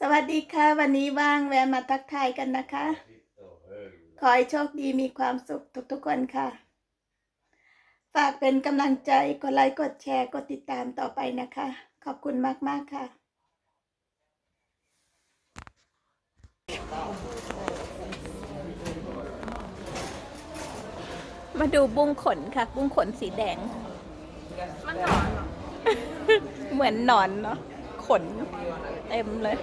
สวัสดีค่ะ วันนี้ว่างแวะมาทักทายกันนะคะ ขอให้โชคดีมีความสุขทุกๆคนค่ะ ฝากเป็นกำลังใจกดไลค์กดแชร์กดติดตามต่อไปนะคะ ขอบคุณมากๆค่ะมาดูบุ้งขนค่ะ บุ้งขนสีแดง มันหนอนเหรอเหมือนหนอนเนาะขนเต็มเลย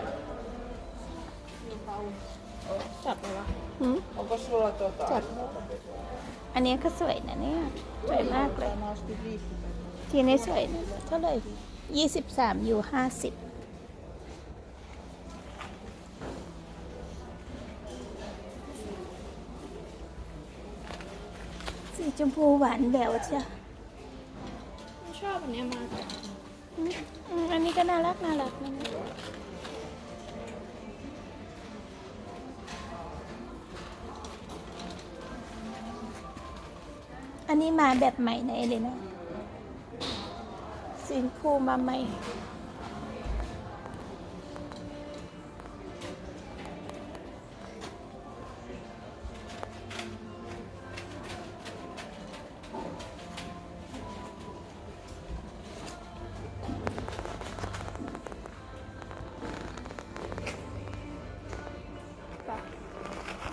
จับเลยวะหืม Onko sulla tota... จัดอันนี้ก็สวยนะเนี่ย สวยมากเลย nosti viisi. ทีนี้สวยนะเท่าไหร่ยี่สิบสามอยู่ห้าสิบสีชมพูหวานแหววจ้ะไม่ชอบอันเนี้ยมากเลยอืมอืมอันนี้ก็น่ารักน่ารักนะ นี้มาแบบใหม่นะเอเลนะสีชมพูมาใหม่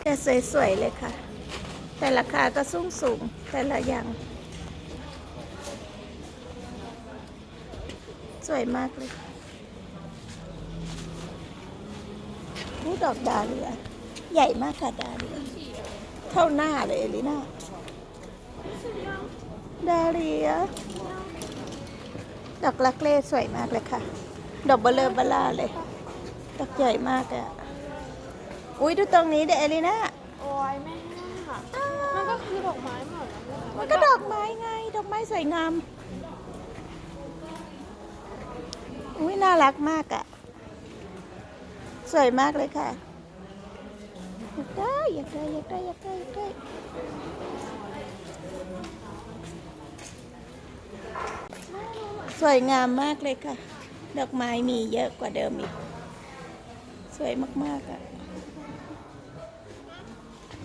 แต่สวย ๆ เลยค่ะ แต่ราคาก็สูงสูง แต่ละอย่าง สวยมากเลยนี่ดอกดาเลียใหญ่มากค่ะดาเลียเท่าหน้าเลยเอลิน่าดาเลียดอกลักเล่สวยมากเลยค่ะ ดอกเบลเลอร์บลาเลย ดอกใหญ่มากอะอุ้ยดูตรงนี้เดเอลิน่า โอ้ยแม่มันก็คือดอกไม้หมดแล้วแมันก็ดอกไม้ไง ดอกไม้สวยงาม อุ้ยน่ารักมากอะสวยมากเลยค่ะ อยากได้อยากได้อยากได้อยากได้อยากได้สวยงามมากเลยค่ะ ดอกไม้มีเยอะกว่าเดิมอีก สวยมากๆอะ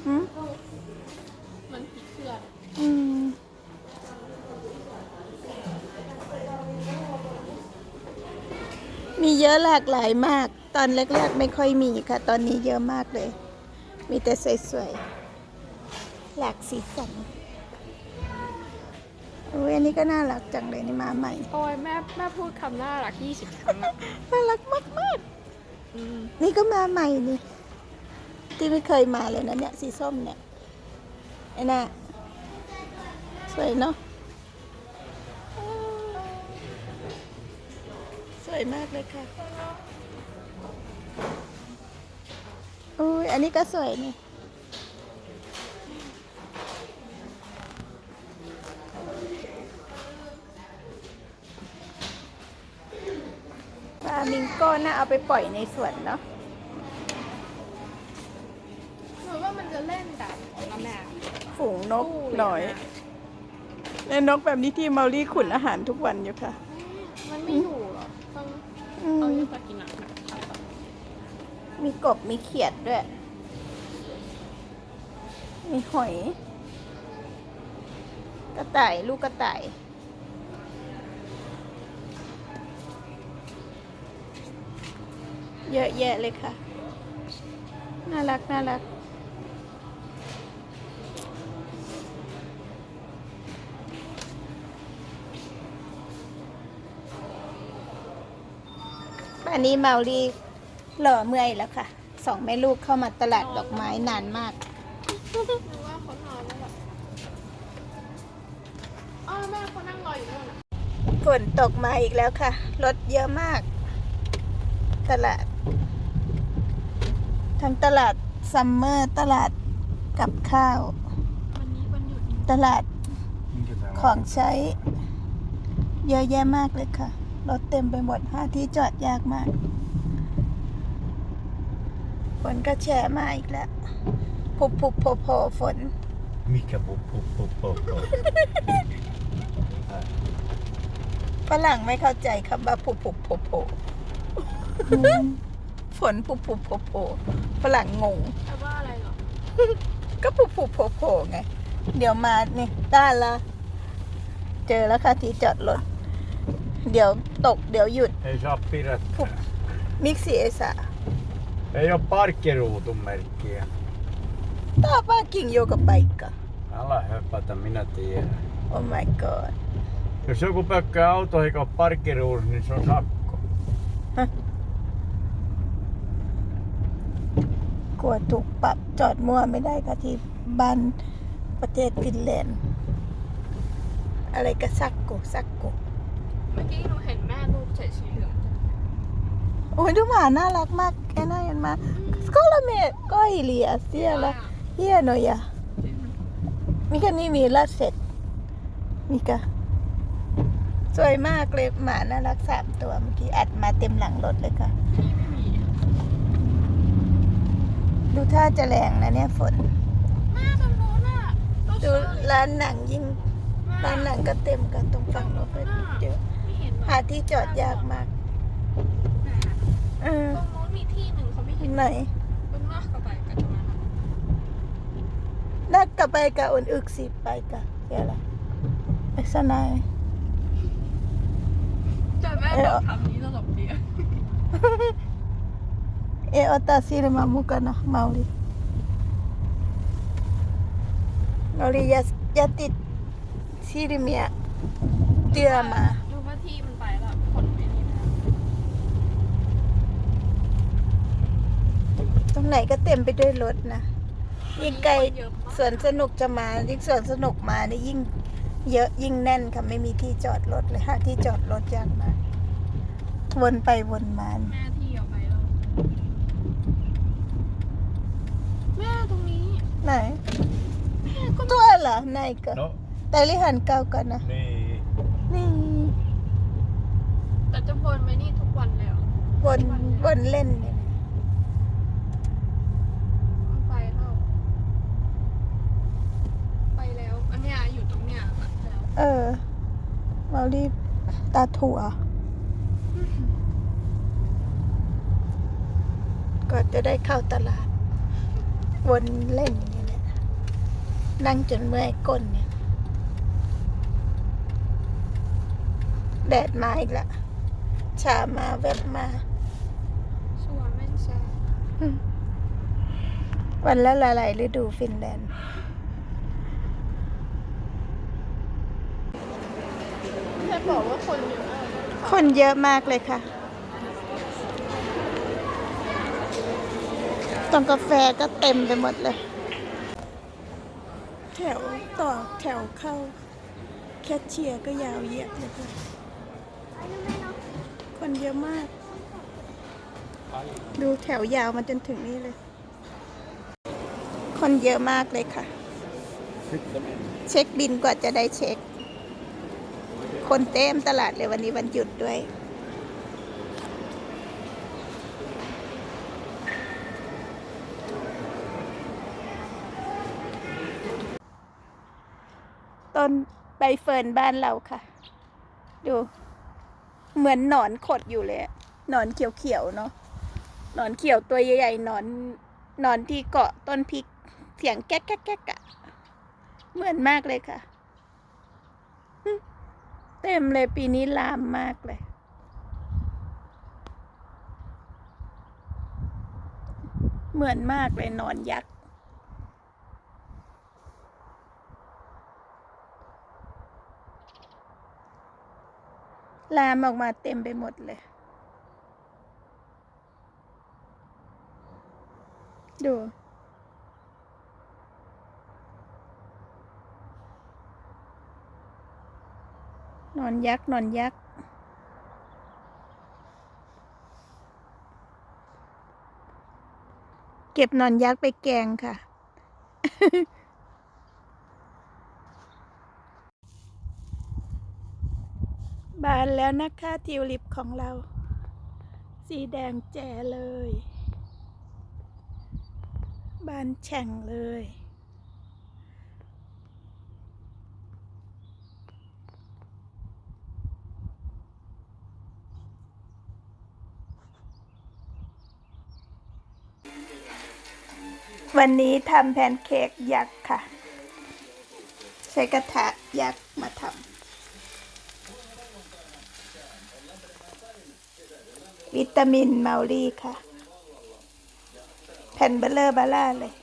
หืม มันผีเสื้อ อืม มีเยอะหลากหลายมาก ตอนแรกๆไม่ค่อยมีค่ะ ตอนนี้เยอะมากเลย มีแต่สวยๆ หลากสีสันอุ้ยอันนี้ก็น่ารักจังเลยนี่มาใหม่ โอ้ยแม่แม่พูดคำน่ารักยี่สิบครั้งอะน่ารักมากอืมๆ นี่ก็มาใหม่นี่ ที่ไม่เคยมาเลยนะเนี่ย สีส้มเนี่ยไอ้น่ะสวยเนาะ วยมากเลยค่ะอุ้ยอันนี้ก็สวยนี่ฟลามิงโก้น่าเอาไปปล่อยในสวนเนาะหนูว่ามันจะเล่นกับน้ำแม่ฝูงนกหน่อยในนกแบบนี้ที่เมาลี่ขุนอาหารทุกวันอยู่ค่ะ มันไม่อยู่หรอต้อง อื เอา ม อยู่กับกินอะ มีกบ มีเขียดด้วย มีหอย กระต่าย ลูกกระต่าย เยอะแยะเลยค่ะ น่ารัก น่ารักอันนี้เมาลี หล่อเมื่อยแล้วค่ะสองแม่ลูกเข้ามาตลาดดอกไม้นานมากหนูว่าเขานอนแล้วแบบอ้าวแม่เขานั่งรออยู่นู่นอะฝนตกมาอีกแล้วค่ะ รถเยอะมาก ตลาด ทั้งตลาดซัมเมอร์ตลาดกับข้าว วันนี้วันหยุดตลาดของใช้ เยอะแยะมากเลยค่ะ รถเต็มไปหมดหาที่จอดยากมาก ฝนก็แฉะมาอีกแล้วพุบพุบโผโผฝน Mikä pu, pu, pu, pu, pu. ฝรั่งไม่เข้าใจคำว่าผุผุโผโผฝนผุผุโผโผฝรั่งงง แต่ว่าอะไรเหรอก็ผุผุโผโผไง เดี๋ยวมานี่ได้านละ เจอแล้วค่ะที่จอดรถ เดี๋ยวตกเดี๋ยวหยุด Ei saa pidättää. มิกซีเอสา Ei ole parkkiruutumerkkiä. ต่อป้ากิ่งโยกับไปกะ Älä höpätä, minä tiedän. Oh my god Jos joku pökkää auto eikä ole parkkiruudussa, niin se on sakko. กลัวถูกปรับจอดมั่วไม่ได้ค่ะที่บ้านประเทศฟินแลนด์ อะไรก็ซักกุซักกุ เมื่อกี้หนูเห็นแม่ลูกใส่สีเหลือง โอ้ยดูหมาน่ารักมากแค่น่ายันมาสกอลเมดก็ฮิเลียเสียละเฮียหน่อยอะมีแค่นี้มีละเสร็จมีกะสวยมากเลยหมาน่ารักสามตัวเมื่อกี้อัดมาเต็มหลังรถเลยค่ะที่ไม่มีดูท่าจะแรงนะเนี่ยฝนแม่ตรงโน้นอะเราดูซื้อร้านหนังยิ่งร้านหนังก็เต็มกันตรงฝั่งโน้นไปเยอะไม่เห็นหาที่จอดยากมาก เออตรงโน้นมีที่หนึ่งเขาไม่เห็นไหนบนนอกกระบะกันตรงนั้นอะนักกับไปกับอุ่นอึกสิไปกับเดี๋ยวละไอ้สนายแต่แม่บอกคำนี้ตลกดีอะ เออตาซีเรมามุกันนะเมาลีเมาลีอย่าอย่าติดซีริเมียเตือมา ดูว่าที่มันไปแล้วคนไม่นี่นะ ตรงไหนก็เต็มไปด้วยรถนะ ยิ่งไกลเยอะมากสวนสนุกจะมายิ่งสวนสนุกมานี่ยิ่งเยอะยิ่งแน่นค่ะไม่มีที่จอดรถเลยหาที่จอดรถยากมากวนไปวนมาแม่ที่เอาไปแล้วแม่ตรงนี้ไหนแม่ก็ตัวเหรอไหนก็ No, แต่ลิหันเก่าก่อนนะ niin. นี่แต่จะวนไปนี่ทุกวันเลยเหรอวนวนเล่นเนี่ยนะ เอาไปแล้ว ไปแล้ว อันเนี้ยอยู่ตรงเนี้ยแล้ว เออเมารีตาถั่วก็จะได้เข้าตลาด วนเล่นอย่างเงี้ยแหละนั่งจนเมื่อยก้นเนี่ย แดดมาอีกละชามาแวบมาสวนแม่งแซ่วันละหลายๆฤดูฟินแลนด์ แค่ บอกว่าคนเยอะอะคนเยอะมากเลยค่ะตรงกาแฟก็เต็มไปหมดเลย แถวต่อแถวเข้า แคชเชียร์ก็ยาวเหยียดเลยค่ะคนเยอะมาก ดูแถวยาวมาจนถึงนี่เลย คนเยอะมากเลยค่ะ เช็คบินกว่าจะได้เช็ค คนเต็มตลาดเลยวันนี้วันหยุดด้วย ต้นใบเฟิร์นบ้านเราค่ะ ดู เหมือนหนอนขดอยู่เลยหนอนเขียวๆเนาะหนอนเขียวตัวใหญ่ๆหนอนหนอนที่เกาะต้นพริกเสียงแก๊กแก๊กแก๊กอะเหมือนมากเลยค่ะ เต็มเลยปีนี้ลามมากเลยเหมือนมากเลยนอนยักษ์ลามออกมาเต็มไปหมดเลย ดู อนยักษ์นอนยักษ์เก็บนอนยักษ์ไปแกงค่ะ บานแล้วนะคะทิวลิปของเรา สีแดงแจ๋เลย บานแฉ่งเลย วันนี้ทำแพนเค้กยักษ์ค่ะ ใช้กระทะยักษ์มาทำวิตามินเมารีค่ะ แผ่นเบลเลอร์บาล่าเลย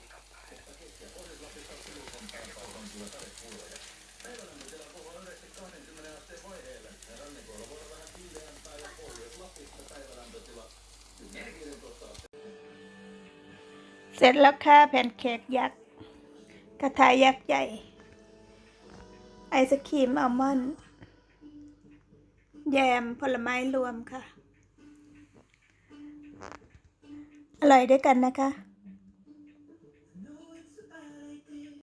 เสร็จแล้วค่ะแผ่นเค้กยักษ์กระทะยักษ์ใหญ่ ไอศครีมอัลมอนด์แยมผลไม้รวมค่ะ อร่อยด้วยกันนะคะ